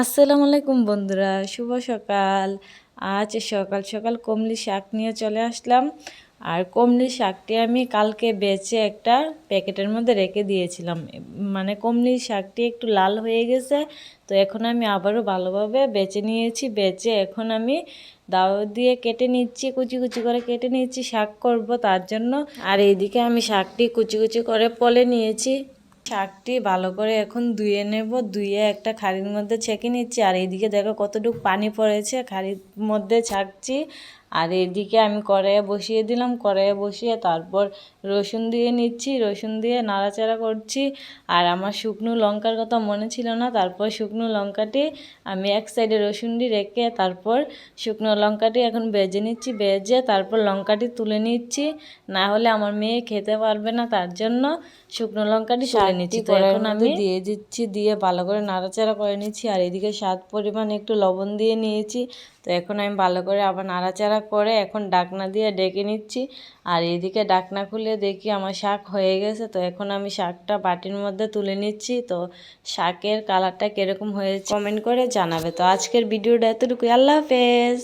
আসসালামু আলাইকুম বন্ধুরা, শুভ সকাল। আজ সকাল সকাল কমলি শাক নিয়ে চলে আসলাম। আর কমলি শাকটি আমি কালকে বেচে একটা প্যাকেটের মধ্যে রেখে দিয়েছিলাম। মানে কমলি শাকটি একটু লাল হয়ে গেছে, তো এখন আমি আবারও ভালোভাবে বেছে নিয়েছি। বেচে এখন আমি দাও দিয়ে কেটে নিচ্ছি, কুচি কুচি করে কেটে নিচ্ছি, শাক করব তার জন্য। আর এইদিকে আমি শাকটি কুচি কুচি করে পলে নিয়েছি। শাকটি ভালো করে এখন ধুয়ে নেব, ধুয়ে একটা খাড়ির মধ্যে ছেঁকে নিচ্ছি। আর এইদিকে দেখো কতটুকু পানি পড়েছে, খাড়ির মধ্যে ছাকছি। আর এদিকে আমি কড়াইয়ে বসিয়ে দিলাম কড়াইয়ে বসিয়ে তারপর রসুন দিয়ে নিচ্ছি রসুন দিয়ে নাড়াচাড়া করছি। আর আমার শুকনো লঙ্কার কথা মনে ছিল না তারপর শুকনো লঙ্কাটি আমি এক সাইডে রসুনটি রেখে তারপর শুকনো লঙ্কাটি এখন বেজে নিচ্ছি বেজে তারপর লঙ্কাটি তুলে নিচ্ছি। না হলে আমার মেয়ে খেতে পারবে না তার জন্য শুকনো লঙ্কাটি তুলে নিচ্ছি। তো এখন আমি দিয়ে দিচ্ছি দিয়ে ভালো করে নাড়াচাড়া করে নিচ্ছি। আর এদিকে স্বাদ পরিমাণ একটু লবণ দিয়ে নিয়েছি। তো এখন আমি ভালো করে আবার নাড়াচাড়া করে এখন ডাকনা দিয়ে ডেকে নিচ্ছি। আর এদিকে ডাকনা খুলে দেখি আমার শাক হয়ে গেছে। তো এখন আমি শাকটা বাটির মধ্যে তুলে নিচ্ছি। তো শাকের কালারটা কীরকম হয়েছে কমেন্ট করে জানাবে। তো আজকের ভিডিওটা এতটুকুই। আল্লাহ হাফেজ।